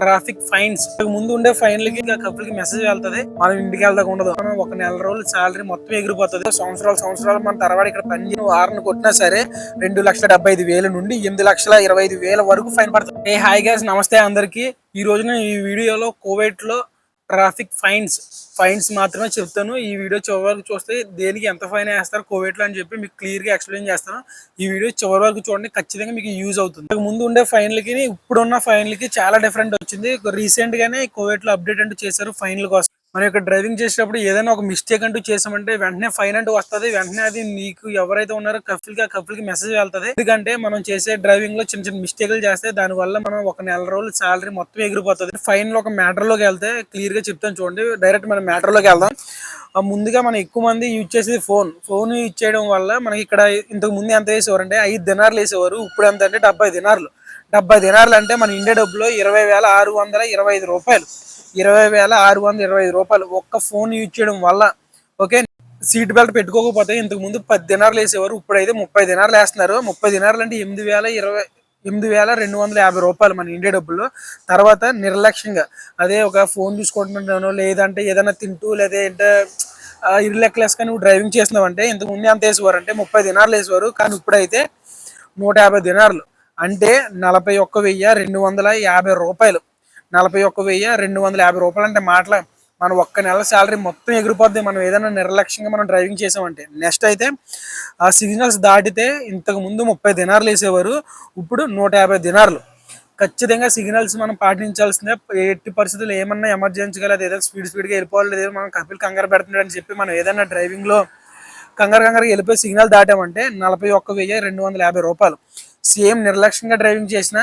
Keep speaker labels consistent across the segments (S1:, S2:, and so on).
S1: Traffic fines. ముందు ఉండే ఫైన్లకి కి మెసేజ్ వెళ్తుంది. మనం ఇంటికి వెళ్దాక ఉండదు. మనం ఒక నెల రోజులు సాలరీ మొత్తం ఎగిరిపోతుంది. సంవత్సరాలు సంవత్సరాలు మన తర్వాత ఇక్కడ పని చేయను కొట్టినా సరే రెండు లక్షల డెబ్బై ఐదు వేల నుండి ఎనిమిది లక్షల ఇరవై ఐదు వేల వరకు ఫైన్ పడుతుంది. ఏ హాయ్ గ్యాస్ నమస్తే అందరికి. ఈ రోజున ఈ వీడియోలో కోవిడ్లో ట్రాఫిక్ ఫైన్స్ ఫైన్స్ మాత్రమే చెప్తాను. ఈ వీడియో చివరి వరకు చూస్తే దేనికి ఎంత ఫైన్ వేస్తారు కోవిడ్లో అని చెప్పి మీకు క్లియర్గా ఎక్స్ప్లెయిన్ చేస్తాను. ఈ వీడియో చివరి వరకు చూడండి ఖచ్చితంగా మీకు యూజ్ అవుతుంది. ముందు ఉండే ఫైన్లకి ఇప్పుడున్న ఫైన్లకి చాలా డిఫరెంట్ వచ్చింది. రీసెంట్ గానే లో అప్డేట్ అంటూ చేశారు ఫైన్ల కోసం. మనం ఇక్కడ డ్రైవింగ్ చేసేటప్పుడు ఏదైనా ఒక మిస్టేక్ అంటూ చేసామంటే వెంటనే ఫైన్ అంటూ వస్తుంది. వెంటనే అది నీకు ఎవరైతే ఉన్నారో కఫిల్కి ఆ కఫిల్కి మెసేజ్ వెళ్తుంది. ఎందుకంటే మనం చేసే డ్రైవింగ్లో చిన్న చిన్న మిస్టేక్లు చేస్తే దాని వల్ల మనం ఒక నెల రోజులు సాలరీ మొత్తం ఎగిరిపోతుంది. ఫైన్లో ఒక మ్యాటర్లోకి వెళ్తే క్లియర్గా చెప్తాను చూడండి. డైరెక్ట్ మనం మ్యాటర్లోకి వెళ్దాం. ఆ ముందుగా మనం ఎక్కువ మంది యూజ్ చేసేది ఫోన్ ఫోన్ యూజ్ చేయడం వల్ల మనకి ఇక్కడ ఇంతకు ముందు ఎంత వేసేవారు అంటే ఐదు దినార్లు వేసేవారు. ఇప్పుడు ఎంత అంటే డెబ్బై దినార్లు. డెబ్బై దినార్లు అంటే మన ఇండియా డబ్బులో ఇరవై వేల ఆరు వందల ఇరవై ఐదు రూపాయలు. ఇరవై వేల ఆరు వందల ఇరవై ఐదు రూపాయలు ఒక్క ఫోన్ యూజ్ చేయడం వల్ల ఓకే సీట్ బెల్ట్ పెట్టుకోకపోతే ఇంతకు ముందు పది దినార్లు వేసేవారు ఇప్పుడైతే ముప్పై దినార్లు వేస్తున్నారు. ముప్పై దినార్లు అంటే ఎనిమిది వేల ఇరవై ఎనిమిది వేల రెండు వందల యాభై రూపాయలు మన ఇండియా డబ్బుల్లో. తర్వాత నిర్లక్ష్యంగా అదే ఒక ఫోన్ చూసుకుంటున్నాను లేదంటే ఏదైనా తింటూ లేదా ఏంటో ఇర్లెక్లెస్ నువ్వు డ్రైవింగ్ చేస్తున్నావు అంటే ఇంతకు ముందు ఎంత వేసేవారు అంటే ముప్పై దినార్లు వేసేవారు. కానీ ఇప్పుడైతే నూట యాభై దినార్లు. అంటే నలభై ఒక్క వెయ్యి రెండు వందల యాభై రూపాయలు. నలభై ఒక్క వెయ్యి రెండు వందల యాభై రూపాయలు అంటే మాటల మనం ఒక్క నెల శాలరీ మొత్తం ఎగిరిపోద్ది. మనం ఏదైనా నిర్లక్ష్యంగా మనం డ్రైవింగ్ చేసామంటే. నెక్స్ట్ అయితే ఆ సిగ్నల్స్ దాటితే ఇంతకు ముందు ముప్పై దినార్లు వేసేవారు. ఇప్పుడు నూట యాభై దినార్లు. ఖచ్చితంగా సిగ్నల్స్ మనం పాటించాల్సిందే. ఎట్టి పరిస్థితులు ఏమన్నా ఎమర్జెన్సీగా లేదా ఏదైనా స్పీడ్ స్పీడ్గా వెళ్ళిపోవాలి లేదా మనం కపిల్ కంగారు పెడుతున్నాడు అని చెప్పి మనం ఏదైనా డ్రైవింగ్లో కంగారు కంగారు వెళ్ళిపోయి సిగ్నల్ దాటామంటే నలభై ఒక్క వెయ్యి రెండు వందల యాభై రూపాయలు. సేమ్ నిర్లక్ష్యంగా డ్రైవింగ్ చేసిన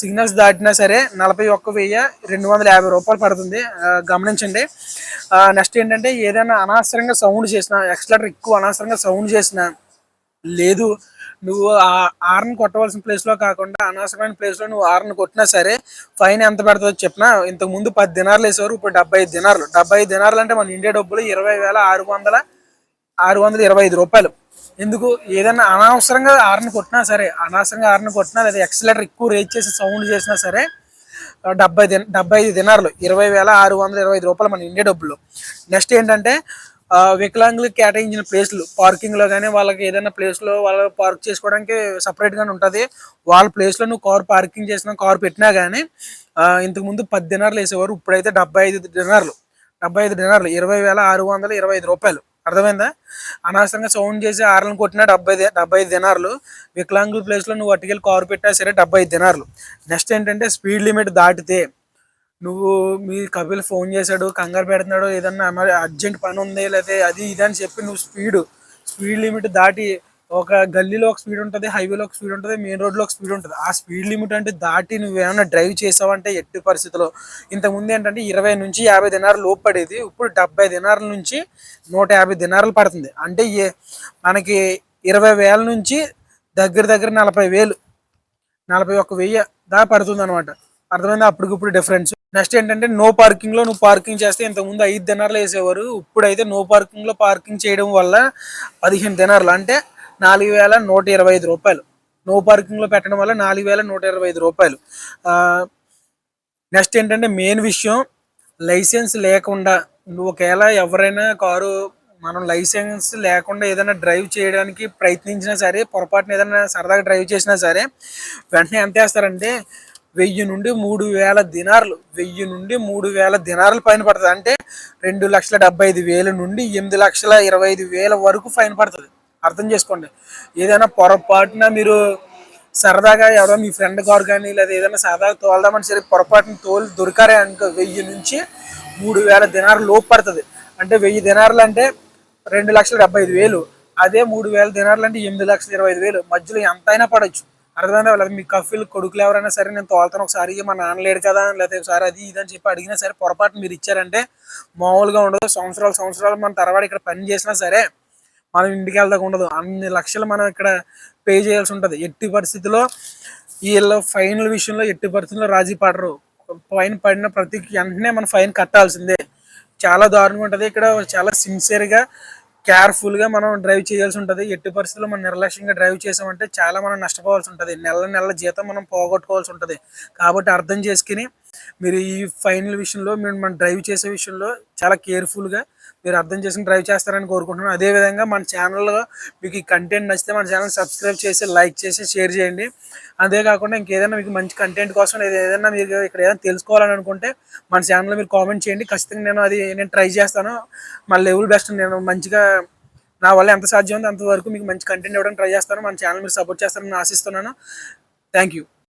S1: సిగ్నల్స్ దాటినా సరే నలభై ఒక్క వెయ్యి రెండు వందల యాభై రూపాయలు పడుతుంది. గమనించండి. నెక్స్ట్ ఏంటంటే ఏదైనా అనవసరంగా సౌండ్ చేసిన ఎక్స్లెటర్ ఎక్కువ అనవసరంగా సౌండ్ చేసిన లేదు నువ్వు ఆర్న్ కొట్టవలసిన ప్లేస్లో కాకుండా అనవసరమైన ప్లేస్లో నువ్వు ఆర్న్ కొట్టినా సరే ఫైన్ ఎంత పడుతుందో చెప్పిన ఇంతకు ముందు పది దినార్లు వేసేవారు ఇప్పుడు డెబ్బై ఐదు దినార్లు. డెబ్బై ఐదు దినార్లు అంటే మన ఇండియా డబ్బులు ఇరవై వేల ఆరు వందల ఆరు వందల ఇరవై ఐదు రూపాయలు. ఎందుకు? ఏదైనా అనవసరంగా ఆర్ని కొట్టినా సరే అనవసరంగా ఆర్ని కొట్టినా లేదా ఎక్సలేటర్ ఎక్కువ రేజ్ చేసి సౌండ్ చేసినా సరే డెబ్బై దిన డెబ్బై ఐదు దినార్లు ఇరవై వేల ఆరు వందల ఇరవై ఐదు రూపాయలు మన ఇండియా డబ్బులు. నెక్స్ట్ ఏంటంటే వికలాంగులు కేటాయించిన ప్లేస్లు పార్కింగ్లో కానీ వాళ్ళకి ఏదైనా ప్లేస్లో వాళ్ళు పార్క్ చేసుకోవడానికి సపరేట్గానే ఉంటుంది. వాళ్ళ ప్లేస్లో నువ్వు కార్ పార్కింగ్ చేసిన కార్ పెట్టినా కానీ ఇంతకుముందు పది దినార్లు వేసేవారు ఇప్పుడైతే డెబ్బై ఐదు దినార్లు డెబ్బై ఐదు దినార్లు ఇరవై వేల ఆరు వందల ఇరవై ఐదు రూపాయలు. అర్థమైందా? అనవసరంగా సౌండ్ చేసి ఆరలను కొట్టినా డెబ్బై డెబ్బై ఐదు దినారులు. వికలాంగుల ప్లేస్లో నువ్వు అటుకెళ్ళి కారు పెట్టినా సరే డెబ్బై ఐదు దినారులు. నెక్స్ట్ ఏంటంటే స్పీడ్ లిమిట్ దాటితే. నువ్వు మీ కపిల్ ఫోన్ చేశాడు కంగారు పెడుతున్నాడు ఏదన్నా మరి అర్జెంట్ పని ఉంది లేకపోతే అది ఇది అని చెప్పి నువ్వు స్పీడ్ స్పీడ్ లిమిట్ దాటి ఒక గల్లీలో ఒక స్పీడ్ ఉంటుంది హైవేలో ఒక స్పీడ్ ఉంటుంది మెయిన్ రోడ్లో ఒక స్పీడ్ ఉంటుంది. ఆ స్పీడ్ లిమిట్ అంటే దాటి నువ్వు ఏమైనా డ్రైవ్ చేసావంటే ఎట్టి పరిస్థితిలో ఇంతకుముందు ఏంటంటే ఇరవై నుంచి యాభై దినారులు లోపు పడేది ఇప్పుడు డెబ్బై దినారుల నుంచి నూట యాభై దినారులు పడుతుంది. అంటే ఏ మనకి ఇరవై వేల నుంచి దగ్గర దగ్గర నలభై వేలు నలభై ఒక్క వెయ్యి దా పడుతుంది అనమాట అర్థమైంది? అప్పటికిప్పుడు డిఫరెన్స్ నెక్స్ట్ ఏంటంటే నో పార్కింగ్లో నువ్వు పార్కింగ్ చేస్తే ఇంతకుముందు ఐదు దినార్లు వేసేవారు. ఇప్పుడైతే నో పార్కింగ్లో పార్కింగ్ చేయడం వల్ల పదిహేను దినార్లు అంటే నాలుగు వేల నూట ఇరవై ఐదు రూపాయలు. నో పార్కింగ్లో పెట్టడం వల్ల నాలుగు వేల నూట ఇరవై ఐదు రూపాయలు. నెక్స్ట్ ఏంటంటే మెయిన్ విషయం లైసెన్స్ లేకుండా ఒకవేళ ఎవరైనా కారు మనం లైసెన్స్ లేకుండా ఏదైనా డ్రైవ్ చేయడానికి ప్రయత్నించినా సరే పొరపాటున ఏదైనా సరదాగా డ్రైవ్ చేసినా సరే వెంటనే ఎంత వేస్తారంటే వెయ్యి నుండి మూడు వేల దినార్లు వెయ్యి నుండి మూడు వేల దినార్లు ఫైన్ పడుతుంది. అంటే రెండు లక్షల డెబ్బై ఐదు వేల నుండి ఎనిమిది లక్షల ఇరవై ఐదు వేల వరకు ఫైన్ పడుతుంది. అర్థం చేసుకోండి. ఏదైనా పొరపాటున మీరు సరదాగా ఎవరో మీ ఫ్రెండ్ కారు కానీ లేదా ఏదైనా సరదాగా తోలదామని సరే పొరపాటున తోలు దొరికారే అనుకో వెయ్యి నుంచి మూడు వేల దినారు లోపు పడుతుంది. అంటే వెయ్యి దినారులు అంటే రెండు లక్షల డెబ్బై ఐదు వేలు. అదే మూడు వేల దినారులు అంటే ఎనిమిది లక్షల ఇరవై ఐదు వేలు. మధ్యలో ఎంతైనా పడవచ్చు అర్థమైనా లేదా మీ కఫీలు కొడుకులు ఎవరైనా సరే నేను తోలుతాను ఒకసారి మా నాన్న లేడు కదా లేకపోతే ఒకసారి అది ఇది అని చెప్పి అడిగినా సరే పొరపాటు మీరు ఇచ్చారంటే మామూలుగా ఉండదు. సంవత్సరాలు సంవత్సరాలు మన తర్వాత ఇక్కడ పని చేసినా సరే మనం ఇంటికి వెళ్దాక ఉండదు. అన్ని లక్షలు మనం ఇక్కడ పే చేయాల్సి ఉంటుంది. ఎట్టి పరిస్థితిలో వీళ్ళ ఫైన్ల విషయంలో ఎట్టి పరిస్థితుల్లో రాజీ పడరు. ఫైన్ పడిన ప్రతి వెంటనే మనం ఫైన్ కట్టాల్సిందే. చాలా దారుణంగా ఉంటుంది. ఇక్కడ చాలా సిన్సియర్గా కేర్ఫుల్గా మనం డ్రైవ్ చేయాల్సి ఉంటుంది. ఎట్టి పరిస్థితుల్లో మనం నిర్లక్ష్యంగా డ్రైవ్ చేసామంటే చాలా మనం నష్టపోవాల్సి ఉంటుంది. నెల నెల జీతం మనం పోగొట్టుకోవాల్సి ఉంటుంది. కాబట్టి అర్థం చేసుకుని మీరు ఈ ఫైనల్ విషయంలో మీరు మనం డ్రైవ్ చేసే విషయంలో చాలా కేర్ఫుల్గా మీరు అర్థం చేసుకుని డ్రైవ్ చేస్తారని కోరుకుంటున్నాను. అదే విధంగా మన ఛానల్లో మీకు ఈ కంటెంట్ నచ్చితే మన ఛానల్ సబ్స్క్రైబ్ చేసి లైక్ చేసి షేర్ చేయండి. అదే కాకుండా ఇంకేదైనా మీకు మంచి కంటెంట్ కోసం ఏదైనా మీరు ఇక్కడ ఏదైనా తెలుసుకోవాలని అనుకుంటే మన ఛానల్లో మీరు కామెంట్ చేయండి. ఖచ్చితంగా నేను అది నేను ట్రై చేస్తాను. మన లెవెల్ బెస్ట్ నేను మంచిగా నా వల్ల ఎంత సాధ్యం ఉందో అంతవరకు మీకు మంచి కంటెంట్ ఇవ్వడానికి ట్రై చేస్తాను. మన ఛానల్ మీరు సపోర్ట్ చేస్తారని ఆశిస్తున్నాను. Thank you